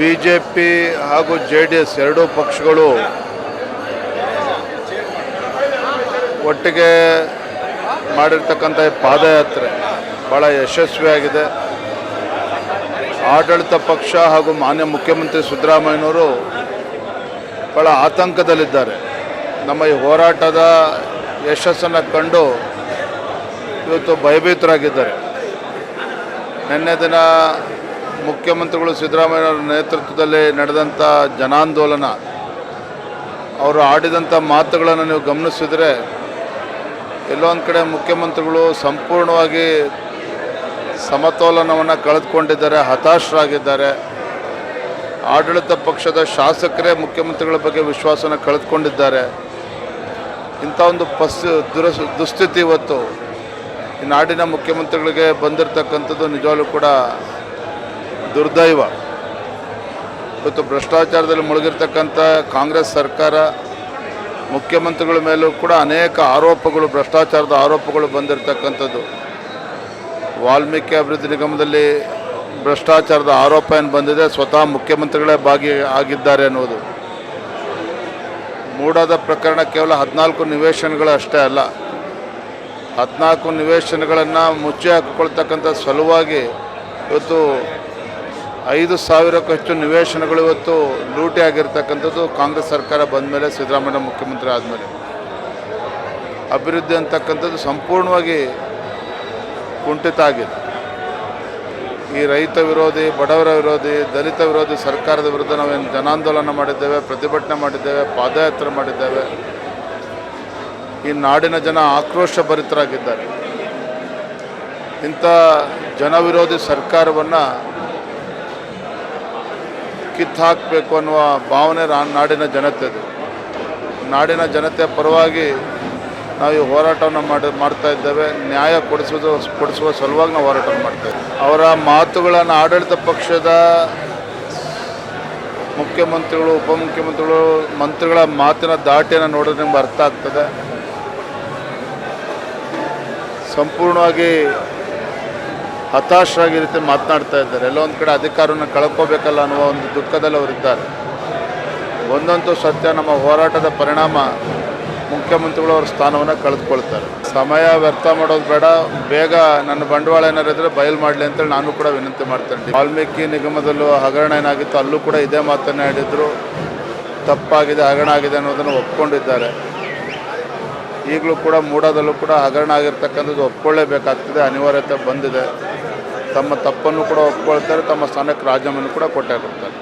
B J P ಹಾಗೂ J D S ಎರಡೂ ಪಕ್ಷಗಳು ಒಟ್ಟಿಗೆ ಮಾಡಿರ್ತಕ್ಕಂಥ ಪಾದಯಾತ್ರೆ ಭಾಳ ಯಶಸ್ವಿಯಾಗಿದೆ. ಆಡಳಿತ ಪಕ್ಷ ಹಾಗೂ ಮಾನ್ಯ ಮುಖ್ಯಮಂತ್ರಿ ಸಿದ್ದರಾಮಯ್ಯನವರು ಭಾಳ ಆತಂಕದಲ್ಲಿದ್ದಾರೆ. ನಮ್ಮ ಈ ಹೋರಾಟದ ಯಶಸ್ಸನ್ನು ಕಂಡು ಇವತ್ತು ಭಯಭೀತರಾಗಿದ್ದಾರೆ. ನಿನ್ನೆ ದಿನ ಮುಖ್ಯಮಂತ್ರಿಗಳು ಸಿದ್ದರಾಮಯ್ಯನವರ ನೇತೃತ್ವದಲ್ಲಿ ನಡೆದಂಥ ಜನಾಂದೋಲನ, ಅವರು ಆಡಿದಂಥ ಮಾತುಗಳನ್ನು ನೀವು ಗಮನಿಸಿದರೆ ಎಲ್ಲೊಂದು ಕಡೆ ಮುಖ್ಯಮಂತ್ರಿಗಳು ಸಂಪೂರ್ಣವಾಗಿ ಸಮತೋಲನವನ್ನು ಕಳೆದುಕೊಂಡಿದ್ದಾರೆ, ಹತಾಶರಾಗಿದ್ದಾರೆ. ಆಡಳಿತ ಪಕ್ಷದ ಶಾಸಕರೇ ಮುಖ್ಯಮಂತ್ರಿಗಳ ಬಗ್ಗೆ ವಿಶ್ವಾಸನ ಕಳೆದುಕೊಂಡಿದ್ದಾರೆ. ಇಂಥ ಒಂದು ಪಸ್ ದುರಸ್ ದುಸ್ಥಿತಿ ಇವತ್ತು ಈ ನಾಡಿನ ಮುಖ್ಯಮಂತ್ರಿಗಳಿಗೆ ಬಂದಿರತಕ್ಕಂಥದ್ದು ನಿಜವಾಗ್ಲೂ ಕೂಡ ದುರ್ದೈವ. ಇವತ್ತು ಭ್ರಷ್ಟಾಚಾರದಲ್ಲಿ ಮುಳುಗಿರ್ತಕ್ಕಂಥ ಕಾಂಗ್ರೆಸ್ ಸರ್ಕಾರ, ಮುಖ್ಯಮಂತ್ರಿಗಳ ಮೇಲೂ ಕೂಡ ಅನೇಕ ಆರೋಪಗಳು, ಭ್ರಷ್ಟಾಚಾರದ ಆರೋಪಗಳು ಬಂದಿರತಕ್ಕಂಥದ್ದು. ವಾಲ್ಮೀಕಿ ಅಭಿವೃದ್ಧಿ ನಿಗಮದಲ್ಲಿ ಭ್ರಷ್ಟಾಚಾರದ ಆರೋಪ ಏನು ಬಂದಿದೆ, ಸ್ವತಃ ಮುಖ್ಯಮಂತ್ರಿಗಳೇ ಭಾಗಿ ಆಗಿದ್ದಾರೆ ಅನ್ನೋದು ಮೂಡಾದ ಪ್ರಕರಣ ಕೇವಲ ಹದಿನಾಲ್ಕು ನಿವೇಶನಗಳು ಅಷ್ಟೇ ಅಲ್ಲ. ಹದಿನಾಲ್ಕು ನಿವೇಶನಗಳನ್ನು ಮುಚ್ಚಿ ಹಾಕಿಕೊಳ್ತಕ್ಕಂಥ ಸಲುವಾಗಿ ಇವತ್ತು ಐದು ಸಾವಿರಕ್ಕೂ ಹೆಚ್ಚು ನಿವೇಶನಗಳು ಇವತ್ತು ಲೂಟಿ ಆಗಿರ್ತಕ್ಕಂಥದ್ದು ಕಾಂಗ್ರೆಸ್ ಸರ್ಕಾರ ಬಂದ ಮೇಲೆ ಸಿದ್ದರಾಮಯ್ಯ ಮುಖ್ಯಮಂತ್ರಿ ಆದಮೇಲೆ. ಅಭಿವೃದ್ಧಿ ಅಂತಕ್ಕಂಥದ್ದು ಸಂಪೂರ್ಣವಾಗಿ ಕುಂಠಿತ ಆಗಿದೆ. ಈ ರೈತ ವಿರೋಧಿ, ಬಡವರ ವಿರೋಧಿ, ದಲಿತ ವಿರೋಧಿ ಸರ್ಕಾರದ ವಿರುದ್ಧ ನಾವೇನು ಜನಾಂದೋಲನ ಮಾಡಿದ್ದೇವೆ, ಪ್ರತಿಭಟನೆ ಮಾಡಿದ್ದೇವೆ, ಪಾದಯಾತ್ರೆ ಮಾಡಿದ್ದೇವೆ. ಈ ನಾಡಿನ ಜನ ಆಕ್ರೋಶ ಭರಿತರಾಗಿದ್ದಾರೆ. ಇಂಥ ಜನವಿರೋಧಿ ಸರ್ಕಾರವನ್ನು ಕಿತ್ತಾಕಬೇಕು ಅನ್ನುವ ಭಾವನೆ ನಾಡಿನ ಜನತೆದು ನಾಡಿನ ಜನತೆ ಪರವಾಗಿ ನಾವು ಈ ಹೋರಾಟವನ್ನು ಮಾಡಿ ಮಾಡ್ತಾ ಇದ್ದೇವೆ. ನ್ಯಾಯ ಕೊಡಿಸೋದು ಕೊಡಿಸುವ ಸಲುವಾಗಿ ನಾವು ಹೋರಾಟ ಮಾಡ್ತಾ ಇದ್ದೇವೆ. ಅವರ ಮಾತುಗಳನ್ನು ಆಡಳಿತ ಪಕ್ಷದ ಮುಖ್ಯಮಂತ್ರಿಗಳು, ಉಪಮುಖ್ಯಮಂತ್ರಿಗಳು ಮಂತ್ರಿಗಳ ಮಾತಿನ ದಾಟಿಯನ್ನು ನೋಡಿದ್ರೆ ನಿಮ್ಗೆ ಅರ್ಥ ಆಗ್ತದೆ. ಸಂಪೂರ್ಣವಾಗಿ ಹತಾಶರಾಗಿ ರೀತಿ ಮಾತನಾಡ್ತಾ ಇದ್ದಾರೆ. ಎಲ್ಲೋ ಒಂದು ಕಡೆ ಅಧಿಕಾರವನ್ನು ಕಳ್ಕೋಬೇಕಲ್ಲ ಅನ್ನುವ ಒಂದು ದುಃಖದಲ್ಲಿ ಅವರಿದ್ದಾರೆ. ಒಂದಂತೂ ಸತ್ಯ, ನಮ್ಮ ಹೋರಾಟದ ಪರಿಣಾಮ ಮುಖ್ಯಮಂತ್ರಿಗಳು ಅವ್ರ ಸ್ಥಾನವನ್ನು ಕಳೆದುಕೊಳ್ತಾರೆ. ಸಮಯ ವ್ಯರ್ಥ ಮಾಡೋದು ಬೇಡ. ಬೇಗ ನನ್ನ ಬಂಡವಾಳ ಏನಾರು ಇದ್ರೆ ಬಯಲು ಮಾಡಲಿ ಅಂತೇಳಿ ನಾನು ಕೂಡ ವಿನಂತಿ ಮಾಡ್ತೇನೆ. ವಾಲ್ಮೀಕಿ ನಿಗಮದಲ್ಲೂ ಹಗರಣ ಏನಾಗಿತ್ತು, ಅಲ್ಲೂ ಕೂಡ ಇದೇ ಮಾತನ್ನು ಹೇಳಿದ್ರು ತಪ್ಪಾಗಿದೆ, ಹಗರಣ ಆಗಿದೆ ಅನ್ನೋದನ್ನು ಒಪ್ಕೊಂಡಿದ್ದಾರೆ. ಈಗಲೂ ಕೂಡ ಮೂಡದಲ್ಲೂ ಕೂಡ ಹಗರಣ ಆಗಿರ್ತಕ್ಕಂಥದ್ದು ಒಪ್ಕೊಳ್ಳೇಬೇಕಾಗ್ತದೆ, ಅನಿವಾರ್ಯತೆ ಬಂದಿದೆ. ತಮ್ಮ ತಪ್ಪನ್ನು ಕೂಡ ಒಪ್ಕೊಳ್ತಾರೆ, ತಮ್ಮ ಸ್ಥಾನಕ್ಕೆ ರಾಜೀನಾಮೆಯನ್ನು ಕೂಡ ಕೊಟ್ಟೇ ಕೊಡ್ತಾರೆ.